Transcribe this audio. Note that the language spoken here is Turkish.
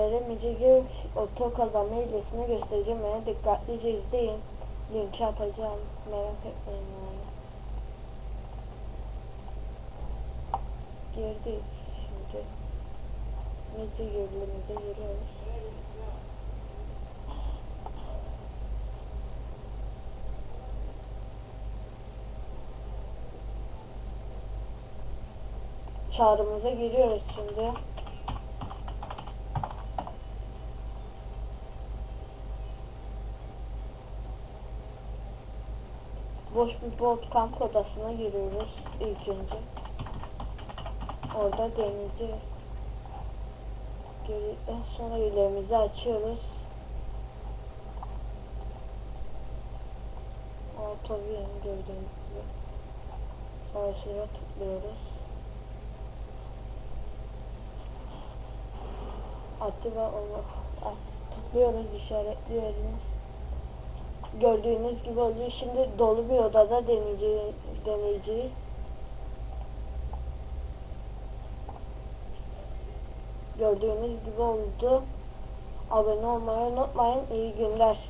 Veremeyecek oto kazanma hilesini göstereceğim. Beni dikkatlice izleyin. Linki atacağım. Merak etmeyin yani. Girdik şimdi. Müze yerimize giriyoruz. Çağrımıza giriyoruz şimdi. Boş bir bot kamp odasına giriyoruz ilk önce. Orada denizi girdikten sonra ilerimizi açıyoruz. Otobüyeni gördüğünüz gibi. Karşıya tıklıyoruz. Aktive olmak. Ah, Tıklıyoruz işaretliyoruz. Gördüğünüz gibi oluyor. Şimdi dolu bir odada deneyeceğiz. deneyeceğiz. Gördüğünüz gibi oldu. Abone olmayı unutmayın. İyi günler.